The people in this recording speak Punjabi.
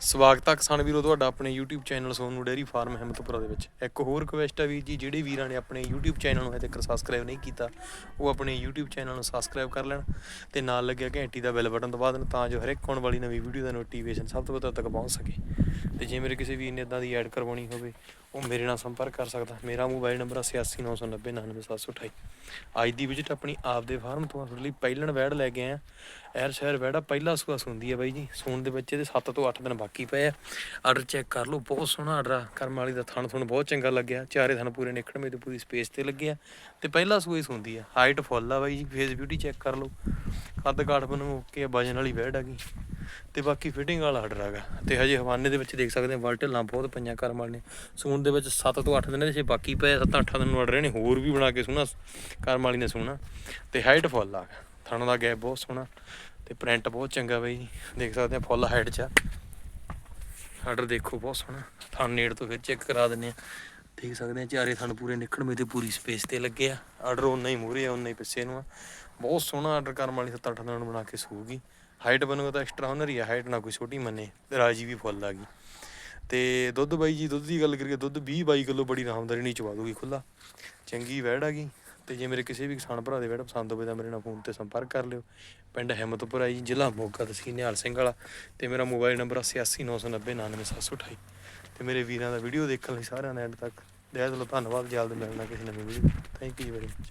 ਸਵਾਗਤ ਹੈ ਕਿਸਾਨ ਵੀਰੋ ਤੁਹਾਡਾ ਆਪਣੇ YouTube channel Sonu dairy farm Himmatpura ਦੇ ਵਿੱਚ। ਇੱਕ ਹੋਰ ਰਿਕੁਐਸਟ ਹੈ ਵੀਰ ਜੀ, ਜਿਹੜੇ ਵੀਰਾਂ ਨੇ ਆਪਣੇ YouTube ਚੈਨਲ ਨੂੰ ਹਜੇ ਤੱਕ ਸਬਸਕ੍ਰਾਈਬ ਨਹੀਂ ਕੀਤਾ, ਉਹ ਆਪਣੇ YouTube ਚੈਨਲ ਨੂੰ ਸਬਸਕ੍ਰਾਈਬ ਕਰ ਲੈਣ ਤੇ ਨਾਲ ਲੱਗਿਆ ਘੰਟੀ ਦਾ ਬੈਲ ਬਟਨ ਦਬਾ ਦੇਣ ਤਾਂ ਜੋ ਹਰ ਇੱਕ ਆਉਣ ਵਾਲੀ ਨਵੀਂ ਵੀਡੀਓ ਦਾ ਨੋਟੀਫਿਕੇਸ਼ਨ ਸਭ ਤੋਂ ਪਹਿਲਾਂ ਤੱਕ ਪਹੁੰਚ ਸਕੇ। ਤੇ ਜੇ ਮੇਰੇ ਕਿਸੇ ਵੀਰ ਨੇ ਇਦਾਂ ਦੀ ਐਡ ਕਰਵਾਉਣੀ ਹੋਵੇ ਉਹ ਮੇਰੇ ਨਾਲ ਸੰਪਰਕ ਕਰ ਸਕਦਾ। ਮੇਰਾ ਮੋਬਾਈਲ ਨੰਬਰ 8899099728 ਅੱਜ ਦੀ ਵਿਜ਼ਿਟ ਆਪਣੀ ਆਪ ਦੇ ਫਾਰਮ ਤੋਂ ਆ, ਤੁਹਾਡੇ ਲਈ ਪਹਿਲਣ ਵੈੜ ਲੈ ਕੇ ਆਇਆ ਐਰ ਸ਼ਹਿਰ ਵੈੜਾ ਪਹਿਲਾ ਸੂਆ ਸੁੰਦੀ ਹੈ ਬਾਈ ਜੀ। ਸੂਣ ਦੇ ਬੱਚੇ ਦੇ 7 ਤੋਂ 8 ਦਿਨ ਬਾਕੀ ਪਏ ਆ। ਆਰਡਰ ਚੈੱਕ ਕਰ ਲਓ ਬਹੁਤ ਸੋਹਣਾ ਆਰਡਰ ਆ। ਕਰਮ ਵਾਲੀ ਦਾ ਥਣ ਥਣ ਬਹੁਤ ਚੰਗਾ ਲੱਗਿਆ। ਚਾਰੇ ਥਣ ਪੂਰੇ ਨਿਕੜਵੇਂ ਤੇ ਪੂਰੀ ਸਪੇਸ ਤੇ ਲੱਗੇ ਆ। ਤੇ ਪਹਿਲਾ ਸੂਆ ਹੀ ਸੁੰਦੀ ਆ। ਹਾਈਟ ਫੁੱਲ ਆ ਬਾਈ ਜੀ। ਫੇਸ ਬਿਊਟੀ ਚੈੱਕ ਕਰ ਲਓ। ਕੱਦ ਕਾਠ ਬਨੂੰ ਓਕੇ ਆ ਵਜਨ ਵਾਲੀ ਵੈੜ ਹੈਗੀ ਤੇ ਬਾਕੀ ਫਿਟਿੰਗ ਵਾਲਾ ਆਰਡਰ ਹੈਗਾ। ਤੇ ਹਜੇ ਹਵਾਨੇ ਦੇ ਵਿੱਚ ਦੇਖ ਸਕਦੇ ਆ ਵਲਟਲਾਂ ਬਹੁਤ ਪਈਆਂ ਕਰਮ ਵਾਲੇ ਨੇ। ਸੂਣ ਦੇ ਵਿੱਚ 7 ਤੋਂ 8 ਦਿਨ ਦੇ ਜੇ ਬਾਕੀ ਪਏ 7-8 ਦਿਨ ਨੂੰ ਆਰਡਰ ਨੇ ਹੋਰ ਵੀ ਬਣਾ ਕੇ ਸੋਹਣਾ ਕਰਮ ਵਾਲੀ ਨੇ ਸੋਹਣਾ ਤੇ ਹਾਈਟ ਫੁੱਲ ਆ, ਥਣ ਦਾ ਗੈਪ ਬਹੁਤ ਸੋਹਣਾ। ਤੇ ਪ੍ਰਿੰਟ ਬਹੁਤ ਚੰਗਾ ਬਈ ਜੀ ਦੇਖ ਸਕਦੇ ਆ ਫੁੱਲ ਹਾਈਟ 'ਚ ਆ। ਆਰਡਰ ਦੇਖੋ, ਬਹੁਤ ਸੋਹਣਾ। ਥਣ ਨੇੜ ਤੋਂ ਫਿਰ ਚੈੱਕ ਕਰਾ ਦਿੰਨੇ ਆ ਦੇਖ ਸਕਦੇ ਆ ਚਾਰੇ ਥਣ ਪੂਰੇ ਨਿਕਲਵੇਂ ਤੇ ਪੂਰੀ ਸਪੇਸ ਤੇ ਲੱਗੇ ਆ। ਆਰਡਰ ਉਨਾ ਹੀ ਮੂਰੇ ਆ ਉਨਾ ਹੀ ਪਿੱਛੇ ਨੂੰ ਆ। ਬਹੁਤ ਸੋਹਣਾ ਆਰਡਰ ਕਰਨ ਵਾਲੀ 7-8 ਦਿਨਾਂ ਨੂੰ ਬਣਾ ਕੇ ਸੂਗੀ। ਹਾਈਟ ਬਣੂਗਾ ਤਾਂ ਐਕਸਟਰਾ ਹੁਨਰ ਹੀ ਆ ਹਾਈਟ ਨਾ ਕੋਈ ਛੋਟੀ ਮੰਨੇ, ਰਾਜੀ ਵੀ ਫੁੱਲ ਆ ਗਈ। ਤੇ ਦੁੱਧ ਬਾਈ ਜੀ, ਦੁੱਧ ਦੀ ਗੱਲ ਕਰੀਏ, ਦੁੱਧ 20 22 ਕਿਲੋ ਬੜੀ ਆਰਾਮਦਾਰੀ ਨਹੀਂ ਚਵਾ ਦੂਗੀ ਖੁੱਲਾ ਚੰਗੀ ਵੈੜ ਆ ਗਈ, ਤੇ ਜੇ ਮੇਰੇ ਕਿਸੇ ਵੀ ਕਿਸਾਨ ਭਰਾ ਦੇ ਵੈੜ ਪਸੰਦ ਹੋਵੇ ਤਾਂ ਮੇਰੇ ਨਾਲ ਫੋਨ ਤੇ ਸੰਪਰਕ ਕਰ ਲਿਓ। ਪਿੰਡ ਹਿੰਮਤਪੁਰਾ ਜੀ, ਜ਼ਿਲ੍ਹਾ ਮੋਗਾ ਤਹਿਸੀਲ ਨਿਹਾਲ ਸਿੰਘ ਵਾਲਾ, ਤੇ ਮੇਰਾ ਮੋਬਾਈਲ ਨੰਬਰ 8899099728 ਤੇ ਮੇਰੇ ਵੀਰਾਂ ਦਾ ਵੀਡੀਓ ਦੇਖਣ ਲਈ ਸਾਰਿਆਂ ਨੇ ਐਂਡ ਤੱਕ। ਦਿਆ ਚਲੋ ਧੰਨਵਾਦ, ਜਲਦ ਮਿਲਣਾ ਕਿਸੇ ਨਵੀਂ video thank you very much